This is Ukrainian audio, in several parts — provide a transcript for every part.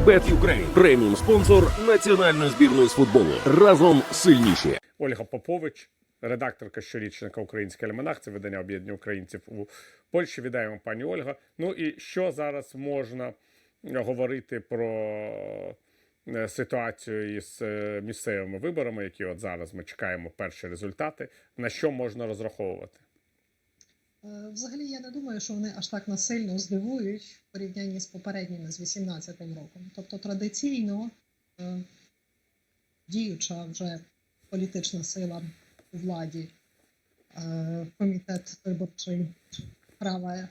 Bet Ukraine – преміум спонсор національної збірної з футболу. Разом сильніші. Ольга Попович, редакторка щорічника Український альманах, це видання об'єднання українців у Польщі. Вітаємо, пані Ольга. Ну і що зараз можна говорити про е, ситуацію із е, місцевими виборами, які от зараз ми чекаємо перші результати. На що можна розраховувати? Е, Взагалі, я не думаю, що вони аж так нас сильно здивують в порівнянні з попередніми з 18-м роком. Тобто традиційно е, діюча вже політична сила у владі, е, комітет виборчий права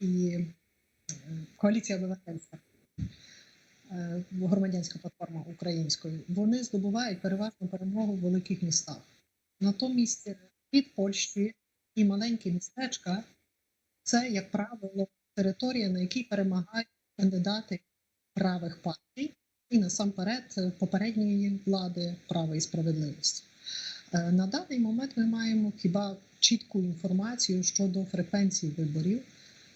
і коаліція обивательства, громадянська платформа української, вони здобувають переважну перемогу в великих містах. Натомість від Польщі і маленькі містечка це, як правило, територія, на якій перемагають кандидати правих партій і насамперед попередньої влади права і справедливості. Е, На даний момент ми маємо хіба чітку інформацію щодо фреквенції виборів.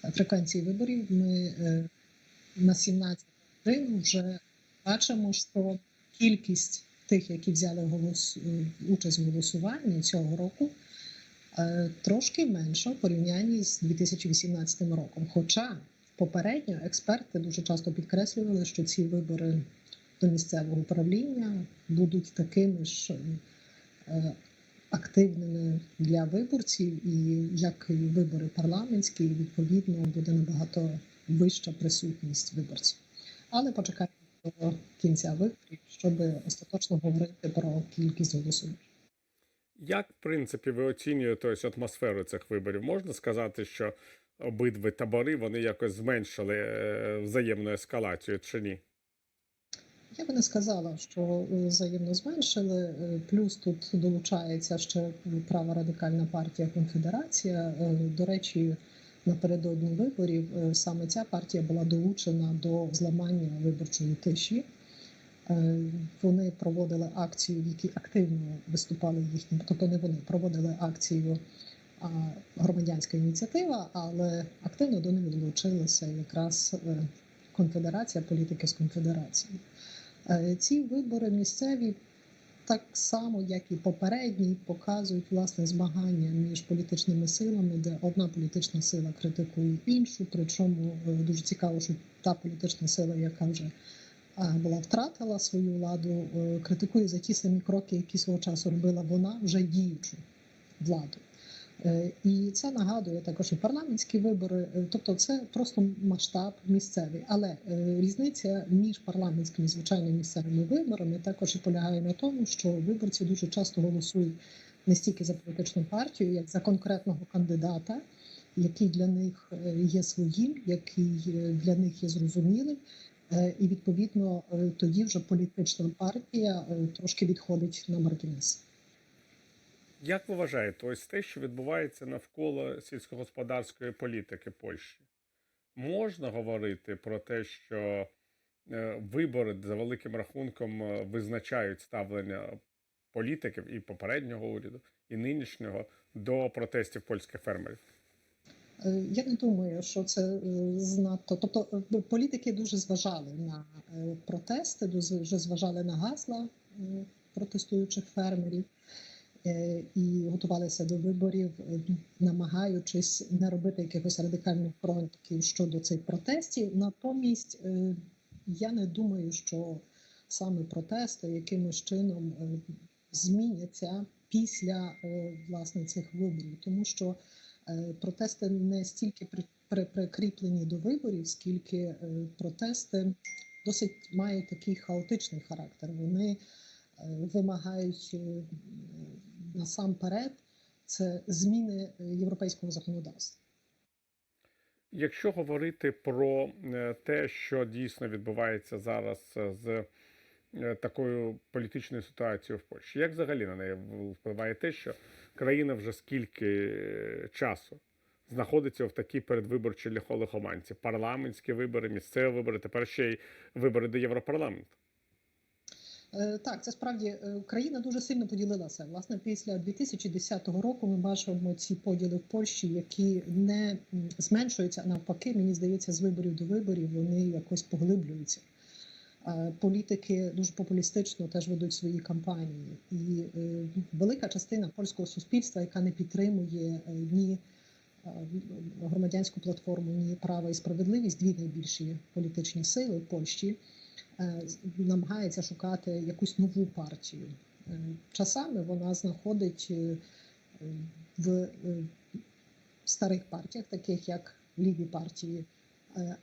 Е, Фреквенції виборів ми е, на 17 годин вже бачимо, що кількість тих, які взяли голос, участь в голосуванні цього року, трошки менша в порівнянні з 2018 роком. Хоча попередньо експерти дуже часто підкреслювали, що ці вибори до місцевого управління будуть такими ж е, активними для виборців, і як і вибори парламентські, відповідно буде набагато вища присутність виборців. Але почекаємо до кінця виборів, щоб остаточно говорити про кількість голосувань. Як, в принципі, ви оцінюєте ось атмосферу цих виборів? Можна сказати, що обидві табори вони якось зменшили е, взаємну ескалацію чи ні? Я би не сказала, що е, взаємно зменшили. Е, Плюс тут долучається ще права радикальна партія Конфедерація. До речі, напередодні виборів саме ця партія була долучена до зламання виборчої тиші. Е, Вони проводили акцію, в якій активно виступали їхні, тобто не вони проводили акцію а, громадянська ініціатива, але активно до них долучилася якраз е, конфедерація, політики з конфедерації. Е, Ці вибори місцеві, так само як і попередні, показують власне змагання між політичними силами, де одна політична сила критикує іншу. Причому дуже цікаво, що та політична сила, яка вже е, була втратила свою владу, е, критикує за ті самі кроки, які свого часу робила вона вже діючу владу. Е, І це нагадує також і парламентські вибори, тобто це просто масштаб місцевий. Але різниця між парламентськими і звичайними місцевими виборами також і полягає на тому, що виборці дуже часто голосують не стільки за політичну партію, як за конкретного кандидата, який для них є своїм, який для них є зрозумілим. Е, І відповідно е, тоді вже політична партія е, трошки відходить на маргінес. Як ви вважаєте, ось те, що відбувається навколо сільськогосподарської політики Польщі, можна говорити про те, що вибори за великим рахунком визначають ставлення політиків і попереднього уряду, і нинішнього до протестів польських фермерів? Е, Я не думаю, що це е, знато. Тобто е, політики дуже зважали на протести, дуже зважали на гасла протестуючих фермерів і готувалися до виборів, намагаючись не робити якихось радикальних фронтів щодо цих протестів. Натомість я не думаю, що саме протести якимось чином зміняться після власне цих виборів, тому що протести не стільки при, при, прикріплені до виборів, скільки е, протести досить мають такий хаотичний характер. Вони е, вимагають е, насамперед це зміни е, європейського законодавства. Якщо говорити про е, те, що дійсно відбувається зараз е, з е, такою політичною ситуацією в Польщі, як взагалі на неї впливає те, що країна вже скільки е, часу знаходиться в такій передвиборчій лихолихоманці? Парламентські вибори, місцеві вибори, тепер ще й вибори до Європарламенту. Е, Так, це справді е, країна дуже сильно поділилася. Власне, після 2010 року ми бачимо ці поділи в Польщі, які не зменшуються, а навпаки, мені здається, з виборів до виборів вони якось поглиблюються. Е, Політики дуже популістично теж ведуть свої кампанії, і е, велика частина польського суспільства, яка не підтримує е, ні громадянську платформу, ні право і справедливість, дві найбільші політичні сили в Польщі, намагається шукати якусь нову партію. Часами вона знаходить в старих партіях, таких як ліві партії,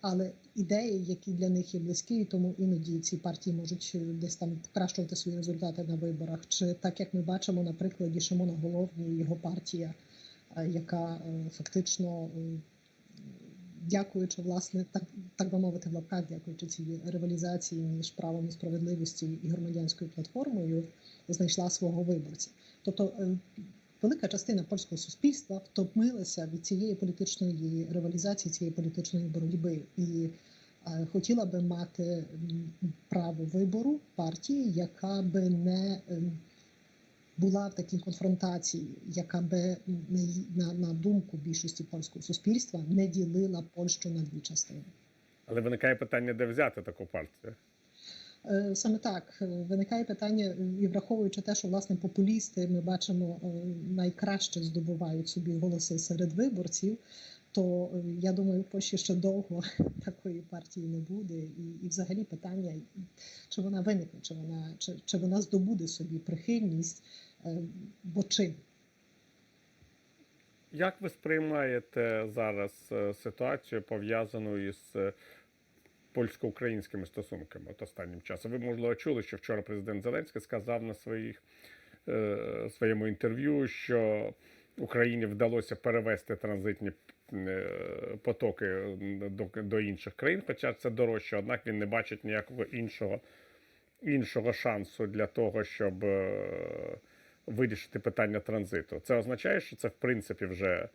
але ідеї, які для них є близькі, і тому іноді ці партії можуть е, десь там покращувати свої результати на виборах. Чи так як ми бачимо на прикладі Шимона Головні, його партія, е, яка е, фактично, е, дякуючи власне, так, так би мовити, в лапках, дякуючи цій ревалізації між правом і справедливістю і громадянською платформою, знайшла свого виборця. Тобто е, велика частина польського суспільства втомилася від цієї політичної ревалізації, цієї політичної боротьби, і е, хотіла би мати право вибору партії, яка би не ем, була в такій конфронтації, яка би на, на думку більшості польського суспільства не ділила Польщу на дві частини. Але виникає питання, де взяти таку партію. Е, Саме так е, виникає питання, е, і враховуючи те, що власне популісти ми бачимо найкраще здобувають собі голоси серед виборців. То я думаю, в Польщі ще довго такої партії не буде, і, і взагалі питання, чи вона виникне, чи вона чи, чи вона здобуде собі прихильність, бо чим Як ви сприймаєте зараз ситуацію пов'язану із польсько-українськими стосунками от останнім часом? Ви можливо чули, що вчора президент Зеленський сказав на своїх е, своєму інтерв'ю, що Україні вдалося перевести транзитні е, потоки до, до інших країн, хоча це дорожче, однак він не бачить ніякого іншого, іншого шансу для того, щоб е, вирішити питання транзиту. Це означає, що це в принципі вже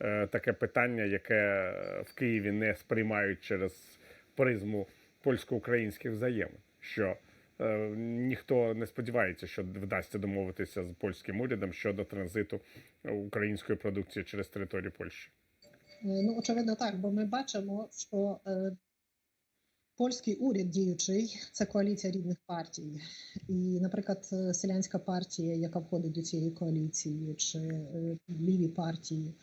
е, таке питання, яке в Києві не сприймають через призму польсько-українських взаємин. Що е, ніхто не сподівається, що вдасться домовитися з польським урядом щодо транзиту української продукції через територію Польщі. Е, Ну, очевидно, так, бо ми бачимо, що е, польський уряд діючий це коаліція рідних партій. І, наприклад, е, селянська партія, яка входить до цієї коаліції, чи е, ліві партії,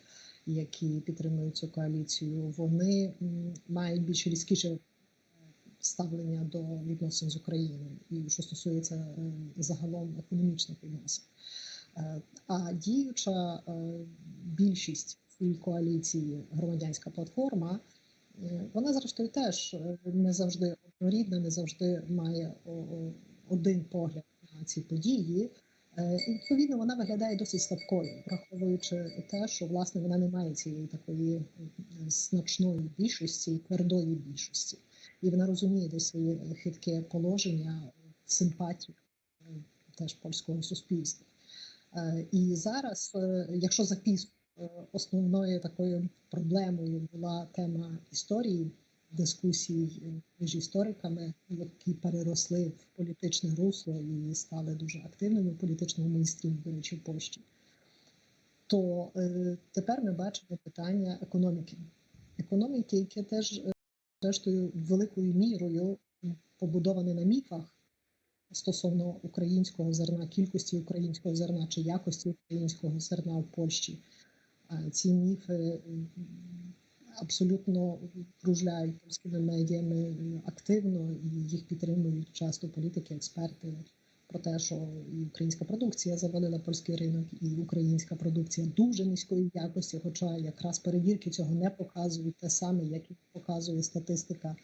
які підтримують цю коаліцію, вони мають більш різкіше е, ставлення до відносин з Україною, і що стосується е, загалом економічних відносин. Е, А діюча більшість цій коаліції громадянська платформа, вона зрештою теж не завжди однорідна, не завжди має один погляд на ці події. Е, відповідно вона виглядає досить слабкою, враховуючи те, що власне вона не має цієї такої е, значної більшості, твердої більшості, і вона розуміє десь своє хитке положення, симпатію е, теж польського суспільства. І зараз, якщо за піс е, основною такою проблемою була тема історії, дискусій е, між істориками, які переросли в політичне русло і стали дуже активними в політичному мейнстрімі, до речі, в Польщі, то е, тепер ми бачимо питання економіки. Економіки, яке теж е, зрештою великою мірою побудоване на міфах стосовно українського зерна, кількості українського зерна чи якості українського зерна в Польщі. Ці міфи абсолютно кружляють польськими медіями активно і їх підтримують часто політики, експерти про те, що і українська продукція завалила польський ринок, і українська продукція дуже низької якості, хоча якраз перевірки цього не показують те саме, як і показує статистика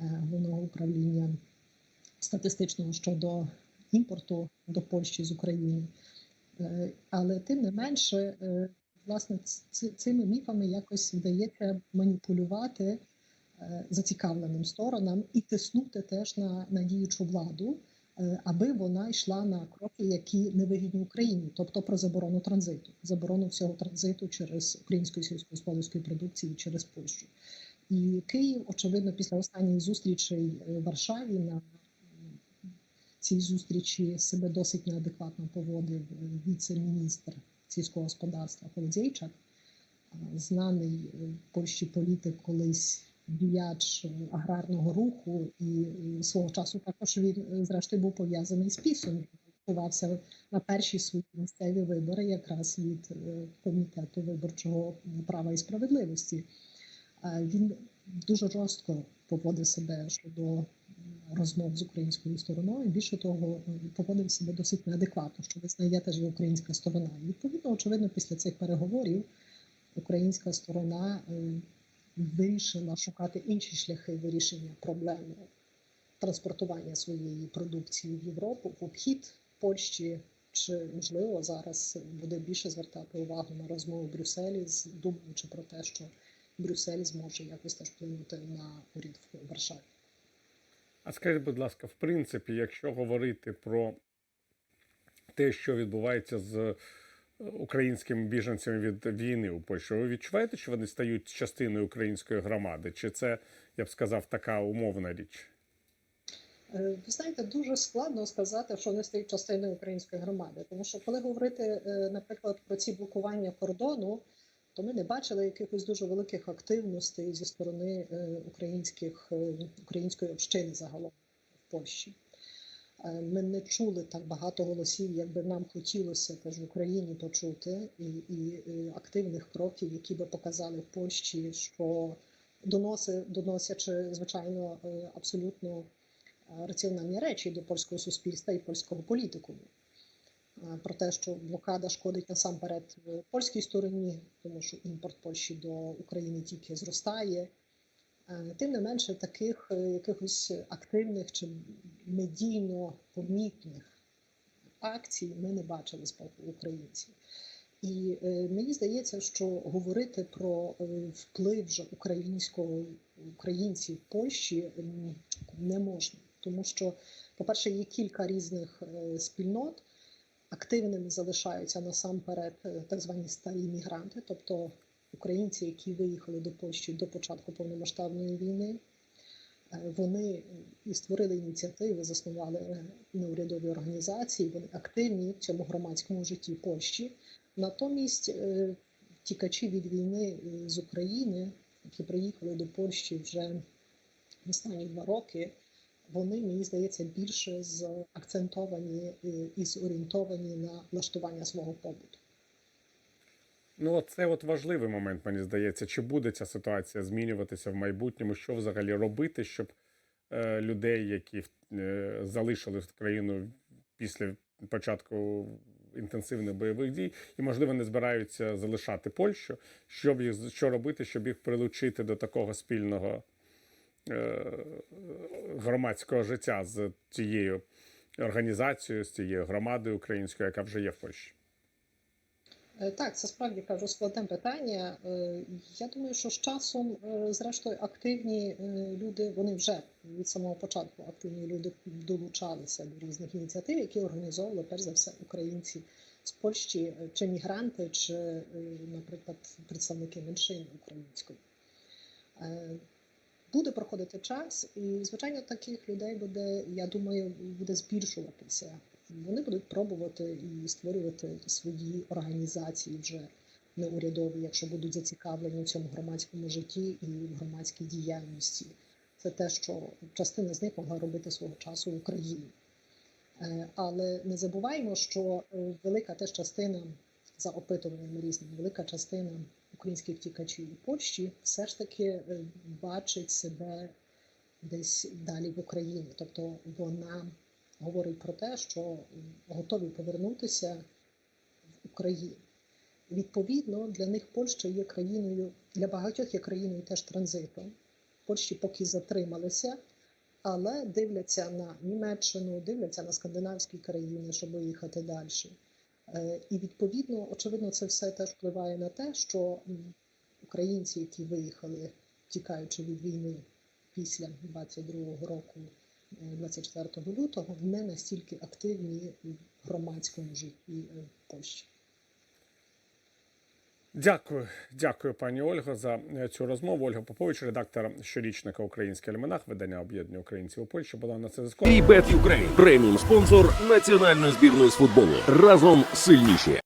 е, головного управління статистичного щодо імпорту до Польщі з України. Е, Але тим не менше, е, власне, цими міфами якось вдається маніпулювати е, зацікавленим сторонам і тиснути теж на, на діючу владу, е, аби вона йшла на кроки, які невигідні Україні, тобто про заборону транзиту, заборону всього транзиту через українську сільськогосподарської продукції через Польщу. І Київ, очевидно, після останньої зустрічі в Варшаві на цій зустрічі себе досить неадекватно поводив е, віце-міністр сільського господарства Холодзейчак, знаний е, в Польщі політик колись діяч аграрного руху, і е, свого часу також він, е, зрештою, був пов'язаний з пісом. Він на перші свої місцеві вибори якраз від е, комітету виборчого права і справедливості. Е, Він дуже жорстко поводив себе щодо розмов з українською стороною. Більше того, поводив себе досить неадекватно, що визнає теж і українська сторона. І відповідно, очевидно, після цих переговорів українська сторона е, вирішила шукати інші шляхи вирішення проблеми транспортування своєї продукції в Європу в обхід Польщі. Чи можливо зараз буде більше звертати увагу на розмови в Брюсселі, думаючи про те, що Брюссель зможе якось теж вплинути на уряд в Варшаві? А скажіть, будь ласка, в принципі, якщо говорити про те, що відбувається з е, українськими біженцями від війни у Польщі, ви відчуваєте, що вони стають частиною української громади? Чи це, я б сказав, така умовна річ? Е, Ви знаєте, дуже складно сказати, що вони стають частиною української громади, тому що коли говорити, е, наприклад, про ці блокування кордону, то ми не бачили якихось дуже великих активностей зі сторони е, українських е, української общини загалом в Польщі. Е, Ми не чули так багато голосів, як би нам хотілося теж в Україні почути, і, і активних кроків, які би показали в Польщі, що доноси, доносячи, звичайно, абсолютно раціональні речі до польського суспільства і польського політикуму. Е, Про те, що блокада шкодить насамперед е, польській стороні, тому що імпорт Польщі до України тільки зростає. Е, Тим не менше, таких якихось активних чи медійно помітних акцій ми не бачили з боку українців. І мені здається, що говорити про вплив вже українського українців в Польщі не можна, тому що, по-перше, є кілька різних спільнот. Активними залишаються насамперед е, так звані старі мігранти, тобто українці, які виїхали до Польщі до початку повномасштабної війни. Е, Вони і створили ініціативи, заснували е, неурядові організації. Вони активні в цьому громадському житті Польщі. Натомість тікачі від війни з України, які приїхали до Польщі вже останні два роки, вони, мені здається, більше акцентовані і зорієнтовані на влаштування свого побуту. Ну, от це от важливий момент, мені здається. Чи буде ця ситуація змінюватися в майбутньому? Що взагалі робити, щоб е, людей, які е, залишили країну після початку інтенсивних бойових дій, і, можливо, не збираються залишати Польщу, щоб їх що робити, щоб їх прилучити до такого спільного громадського життя з цією організацією, з цією громадою українською, яка вже є в Польщі? Е, Так, це справді кажу складне питання. Е, Я думаю, що з часом, е, зрештою, активні е, люди, вони вже від самого початку активні люди долучалися до різних ініціатив, які організовували перш за все українці з Польщі, е, чи мігранти, чи, е, наприклад, представники меншини української. Буде проходити час, і звичайно таких людей буде, я думаю, буде збільшуватися. Вони будуть пробувати і створювати свої організації вже неурядові, якщо будуть зацікавлені в цьому громадському житті і в громадській діяльності. Це те, що частина з них могла робити свого часу в Україні. Е, Але не забуваємо, що е, велика теж частина за опитуваннями різними, велика частина українських втікачів у Польщі все ж таки е, бачить себе десь далі в Україні. Тобто вона говорить про те, що готові повернутися в Україну. Відповідно, для них Польща є країною, для багатьох є країною теж транзитом. Польщі поки затрималися, але дивляться на Німеччину, дивляться на скандинавські країни, щоб їхати далі. Е, І відповідно, очевидно, це все теж впливає на те, що українці, які виїхали, тікаючи від війни після 22 року, е, 24 лютого, не настільки активні в громадському житті е, Польщі. Дякую, дякую, пані Ольго, за е, цю розмову. Ольга Попович, редактор щорічника Український альманах, видання об'єднання українців у Польщі, була на це зв'язку. І Bet Ukraine – преміум спонсор національної збірної з футболу. Разом сильніші.